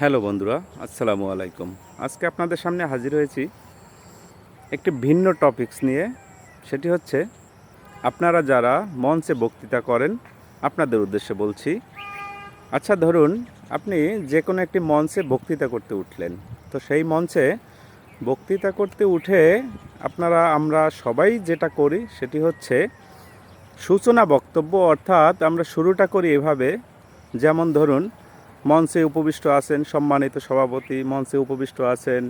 Hello বন্ধুরা, আসসালামু আলাইকুম। আজকে আপনাদের সামনে হাজির হয়েছি একটি ভিন্ন টপিকস নিয়ে, সেটি হচ্ছে আপনারা যারা মঞ্চে বক্তৃতা করেন, আপনাদের উদ্দেশ্যে বলছি। আচ্ছা ধরুন আপনি যে কোনো একটি মঞ্চে বক্তৃতা করতে উঠলেন, তো সেই মঞ্চে বক্তৃতা করতে উঠে আপনারা, আমরা সবাই যেটা করি সেটি হচ্ছে সূচনা বক্তব্য, অর্থাৎ আমরা শুরুটা করি এভাবে। যেমন ধরুন মঞ্চে উপবিষ্ট আছেন সম্মানিত সভাপতি, মঞ্চে উপবিষ্ট আছেন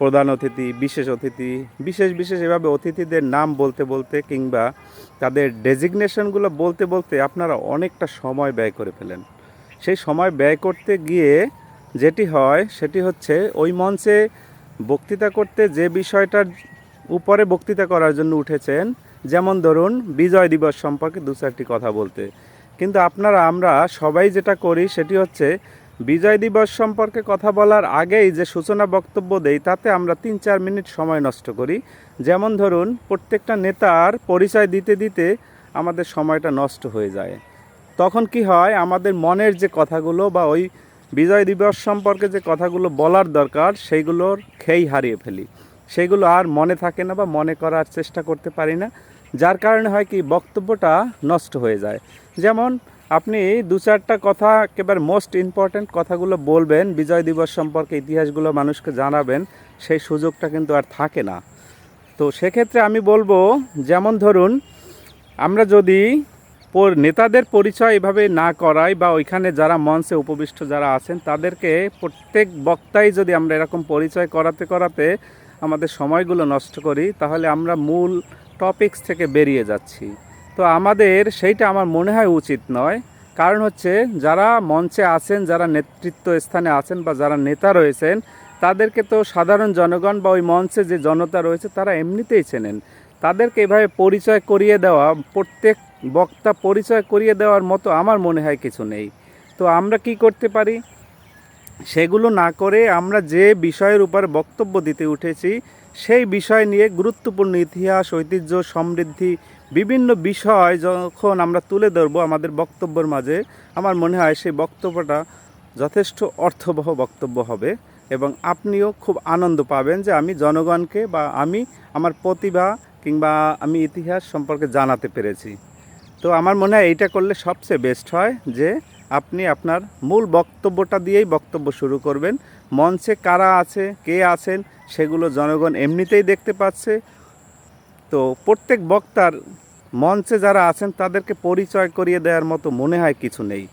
প্রধান অতিথি, বিশেষ অতিথি, বিশেষ বিশেষ এভাবে অতিথিদের নাম বলতে বলতে কিংবা তাদের ডেজিগনেশনগুলো বলতে বলতে আপনারা অনেকটা সময় ব্যয় করে ফেলেন। সেই সময় ব্যয় করতে গিয়ে যেটি হয় সেটি হচ্ছে ওই মঞ্চে বক্তৃতা করতে যে বিষয়টার উপরে বক্তৃতা করার জন্য উঠেছেন, যেমন ধরুন বিজয় দিবস সম্পর্কে দু চারটি কথা বলতে। কিন্তু আপনারা, আমরা সবাই যেটা করি সেটি হচ্ছে বিজয় দিবস সম্পর্কে কথা বলার আগেই যে সূচনা বক্তব্য দেই, তাতে আমরা তিন চার মিনিট সময় নষ্ট করি। যেমন ধরুন, প্রত্যেকটা নেতার পরিচয় দিতে দিতে আমাদের সময়টা নষ্ট হয়ে যায়। তখন কি হয়, আমাদের মনের যে কথাগুলো বা ওই বিজয় দিবস সম্পর্কে যে কথাগুলো বলার দরকার, সেইগুলোর খেই হারিয়ে ফেলি। সেগুলো আর মনে থাকে না বা মনে করার চেষ্টা করতে পারি না। যার কারণে হয় কি, বক্তব্যটা নষ্ট হয়ে যায়। যেমন, আপনি দু চারটা কথা, একেবারে মোস্ট ইম্পর্ট্যান্ট কথাগুলো বলবেন, বিজয় দিবস সম্পর্কে ইতিহাসগুলো মানুষকে জানাবেন, সেই সুযোগটা কিন্তু আর থাকে না। তো সেক্ষেত্রে আমি বলব, যেমন ধরুন, আমরা যদি নেতাদের পরিচয় এভাবে না করাই বা ওইখানে যারা মঞ্চে উপবিষ্ট যারা আছেন, তাদেরকে প্রত্যেক বক্তাই যদি আমরা এরকম পরিচয় করাতে করাতে আমাদের সময়গুলো নষ্ট করি, তাহলে আমরা মূল টপিকস থেকে বেরিয়ে যাচ্ছি। তো আমাদের সেইটা আমার মনে হয় উচিত নয়। কারণ হচ্ছে যারা মঞ্চে আছেন, যারা নেতৃত্ব স্থানে আছেন বা যারা নেতা রয়েছেন, তাদেরকে তো সাধারণ জনগণ বা ওই মঞ্চে যে জনতা রয়েছে, তারা এমনিতেই চেনেন। তাদেরকে এভাবে পরিচয় করিয়ে দেওয়া, প্রত্যেক বক্তা পরিচয় করিয়ে দেওয়ার মতো আমার মনে হয় কিছু নেই। তো আমরা কি করতে পারি? সেগুলো না করে আমরা যে বিষয়ের উপর বক্তব্য দিতে উঠেছি, সেই বিষয় নিয়ে গুরুত্বপূর্ণ ইতিহাস, ঐতিহ্য, সমৃদ্ধি, বিভিন্ন বিষয় যখন আমরা তুলে ধরবো আমাদের বক্তব্যের মাঝে, আমার মনে হয় সেই বক্তব্যটা যথেষ্ট অর্থবহ বক্তব্য হবে এবং আপনিও খুব আনন্দ পাবেন যে আমি জনগণকে বা আমি আমার প্রতিভা কিংবা আমি ইতিহাস সম্পর্কে জানাতে পেরেছি। তো আমার মনে হয় এইটা করলে সবচেয়ে বেস্ট হয় যে আপনি আপনার মূল বক্তব্যটা দিয়েই বক্তব্য শুরু করবেন। মঞ্চে কারা আছে, কে আছেন, সেগুলো জনগণ এমনিতেই দেখতে পাচ্ছে। তো প্রত্যেক বক্তার মঞ্চে যারা আছেন, তাদেরকে পরিচয় করিয়ে দেওয়ার মতো মনে হয় কিছু নেই।